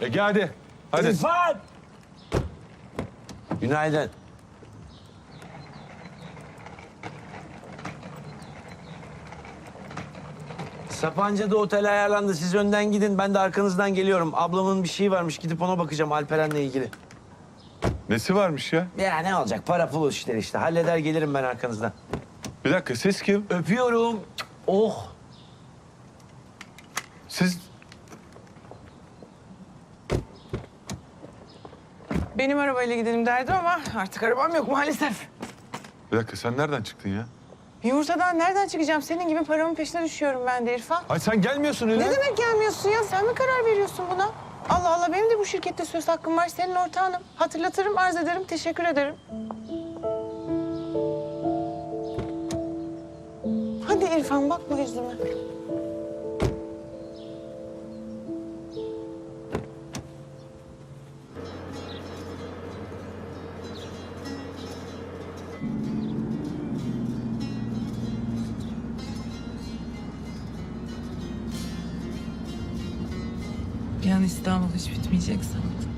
Ege hadi. Hadi. İrfan! Günaydın. Sapanca'da otel ayarlandı. Siz önden gidin. Ben de arkanızdan geliyorum. Ablamın bir şeyi varmış. Gidip ona bakacağım Alperen'le ilgili. Nesi varmış ya? Ya ne olacak? Para pul işleri işte. Halleder gelirim ben arkanızdan. Bir dakika siz kim? Öpüyorum. Oh. Siz Benim arabayla gidelim derdim ama artık arabam yok maalesef. bir dakika sen nereden çıktın ya? Yumurtadan nereden çıkacağım? Senin gibi paramın peşine düşüyorum ben de İrfan. Ay sen gelmiyorsun öyle. Ne demek gelmiyorsun ya? Sen mi karar veriyorsun buna? Allah Allah benim de bu şirkette söz hakkım var. Senin ortağınım. Hatırlatırım, arz ederim, teşekkür ederim. Hadi İrfan bakma yüzüme. Bir an İstanbul hiç bitmeyecek sandım.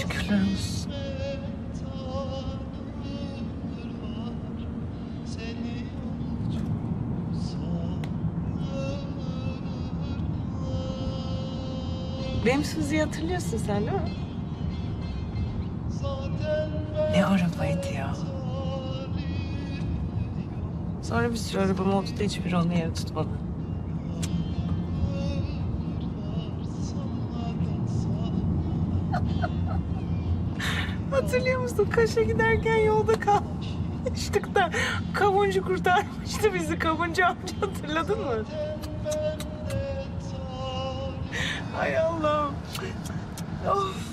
Şükürler olsun. Benim Suzi'yi hatırlıyorsun sen değil mi? Ne arabaydı ya? Sonra bir sürü arabam oldu da hiçbiri onun yerini tutmadı. Hatırlıyor musun? Kaş'a giderken yolda kalmıştık da kavuncu kurtarmıştı bizi. Kavuncu amca hatırladın mı? Hay Allah'ım. Of.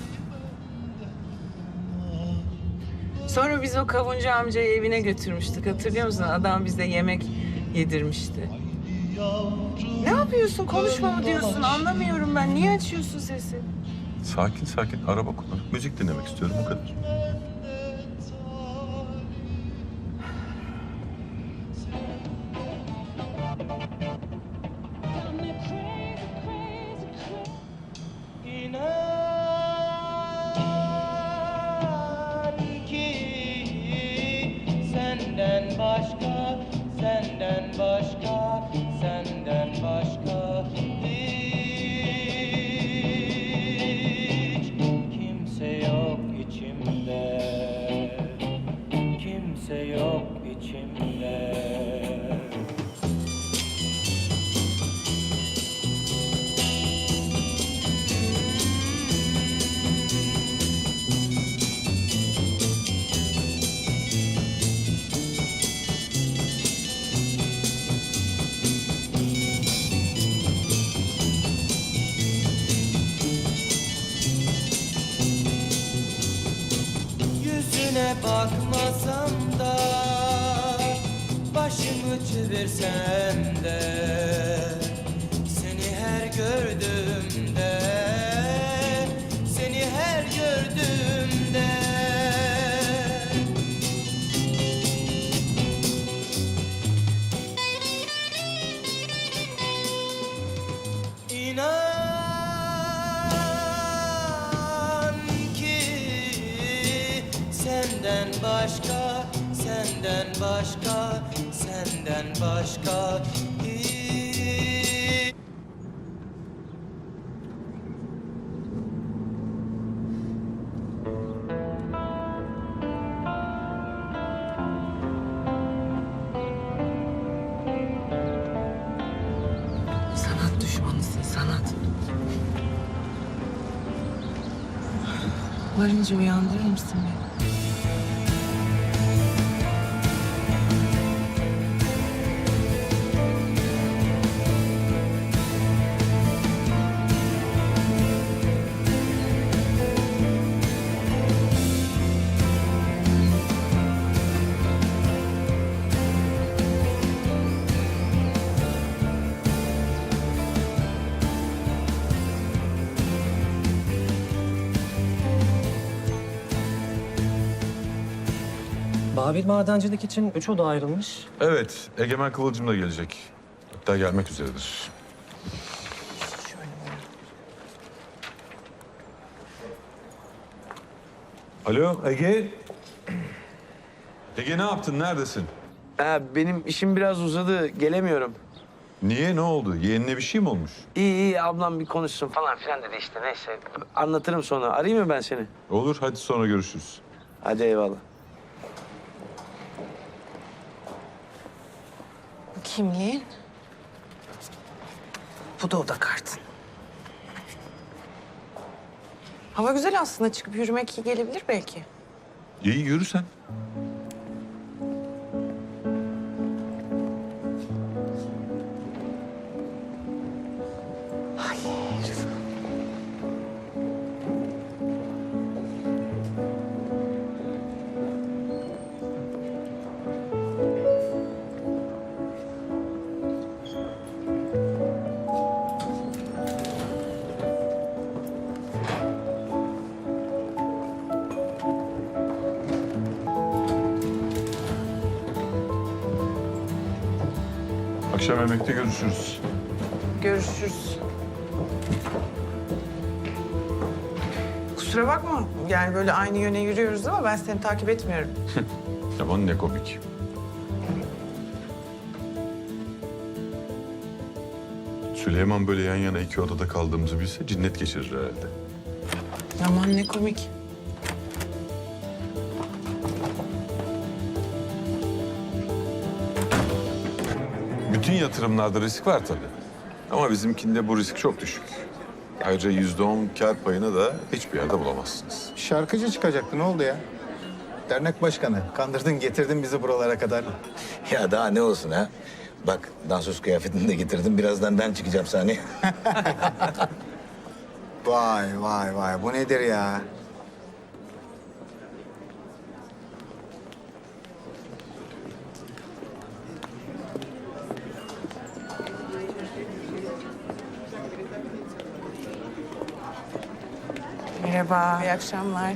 Sonra biz o kavuncu amcayı evine götürmüştük. Hatırlıyor musun? Adam bize yemek yedirmişti. Ne yapıyorsun? Konuşma mı diyorsun? Anlamıyorum ben. Niye açıyorsun sesi? Sakin sakin araba kullanıp müzik dinlemek istiyorum o kadar. Bakmasam da Başımı çevirsem de Seni her gördüğümde Seni her gördüğümde. İnan senden başka, senden başka, senden başka hiç Sanat düşmanısın, sanat. Varınca uyandırır mısın beni? Babil madencilik için üç oda ayrılmış. Evet Egemen Kıvılcım da gelecek. Hatta gelmek üzeredir. Alo Ege. Ege ne yaptın? Neredesin? Ha, benim işim biraz uzadı. Gelemiyorum. Niye? Ne oldu? Yeğenine bir şey mi olmuş? İyi iyi ablam bir konuşsun falan filan dedi işte neyse. Anlatırım sonra. Arayayım mı ben seni? Olur. Hadi sonra görüşürüz. Hadi eyvallah. Kimliğin? Bu da oda kartın. Hava güzel aslında. Çıkıp yürümek iyi gelebilir belki. İyi yürü sen. Akşam yemekte görüşürüz. Görüşürüz. Kusura bakma. Yani böyle aynı yöne yürüyoruz ama ben seni takip etmiyorum. Aman ne komik. Süleyman böyle yan yana iki odada kaldığımızı bilse cinnet geçirir herhalde. Aman ne komik. Bütün yatırımlarda risk var tabii. Ama bizimkinde bu risk çok düşük. Ayrıca yüzde on kar payını da hiçbir yerde bulamazsınız. Şarkıcı çıkacaktı ne oldu ya? Dernek başkanı. Kandırdın getirdin bizi buralara kadar. Ya daha ne olsun ha? Bak dansöz kıyafetini de getirdim. Birazdan ben çıkacağım sahneye. Vay vay vay bu nedir ya? Merhaba. İyi akşamlar.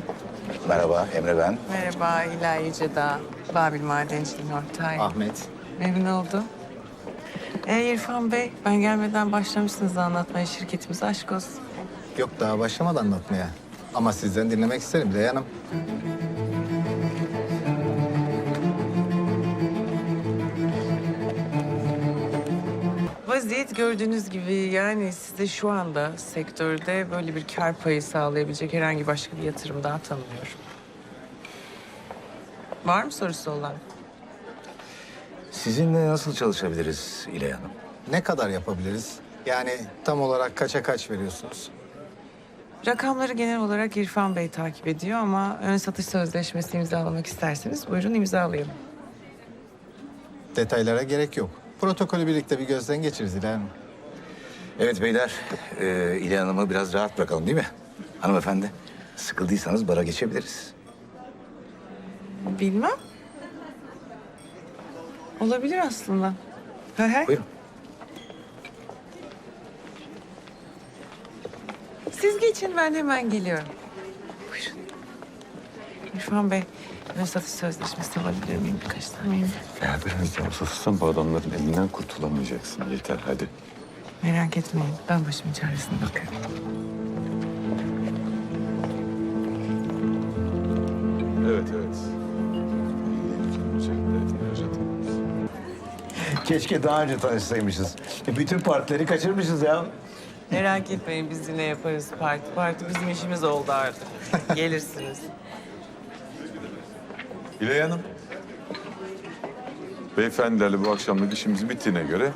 Merhaba Emre ben. Merhaba İlahi Ceda. Babil Madenciliğin ortağıyım. Ahmet. Memnun oldum. Ee, İrfan Bey, ben gelmeden başlamışsınız anlatmaya şirketimize. Aşk olsun. Yok daha başlamadı anlatmaya. Ama sizden dinlemek isterim Leyla Hanım. Vaziyet gördüğünüz gibi yani size şu anda sektörde böyle bir kar payı sağlayabilecek herhangi başka bir yatırım daha tanımıyorum. Var mı sorusu olan? Sizinle nasıl çalışabiliriz İlay Hanım? Ne kadar yapabiliriz? Yani tam olarak kaça kaç veriyorsunuz? Rakamları genel olarak İrfan Bey takip ediyor ama ön satış sözleşmesi imzalamak isterseniz buyurun imzalayalım. Detaylara gerek yok. Protokolü birlikte bir gözden geçiririz İlhan Hanım. Evet beyler, e, İlay Hanım'ı biraz rahat bırakalım değil mi? Hanımefendi, sıkıldıysanız bara geçebiliriz. Bilmem. Olabilir aslında. He he. Buyurun. Siz geçin ben hemen geliyorum. Buyurun. İrfan Bey, ön satış sözleşmesi alabilir miyim birkaç tane? Eğer biraz daha uzatırsan bu adamların elinden kurtulamayacaksın. Yeter hadi. Merak etmeyin, ben başımın çaresine bakarım. Evet evet. Keşke daha önce tanışsaymışız. E, Bütün partileri kaçırmışız ya. Merak etmeyin, biz yine yaparız parti. Parti bizim işimiz oldu artık. Gelirsiniz. İlay Hanım. Beyefendilerle bu akşamlık işimiz bittiğine göre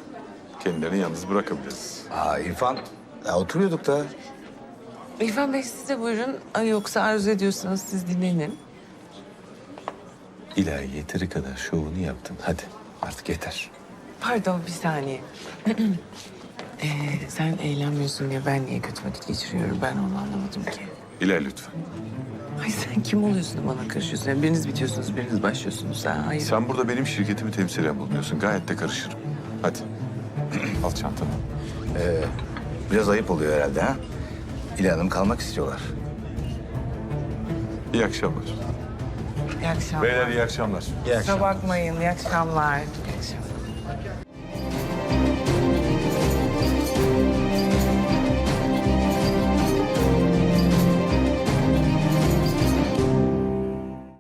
kendilerini yalnız bırakabiliriz. Aa İrfan, ya oturuyorduk da. İrfan Bey siz de buyurun. Ay, Yoksa arzu ediyorsanız siz dinlenin. İlahi yeteri kadar şovunu yaptın. Hadi artık yeter. Pardon bir saniye. ee, sen eğlenmiyorsun ya ben niye kötü vakit geçiriyorum ben onu anlamadım ki. İlahi lütfen. Ay sen kim oluyorsun da bana karışıyorsun? Yani biriniz bitiyorsunuz biriniz başlıyorsunuz. Ha, hayır. Sen burada benim şirketimi temsilen bulunuyorsun. Gayet de karışırım. Hadi. Al çantanı. Biraz ayıp oluyor herhalde ha? İlay Hanım kalmak istiyorlar. İyi akşamlar. İyi akşamlar. Beyler iyi akşamlar. İyi akşamlar. Kusura bakmayın iyi akşamlar. İyi akşamlar.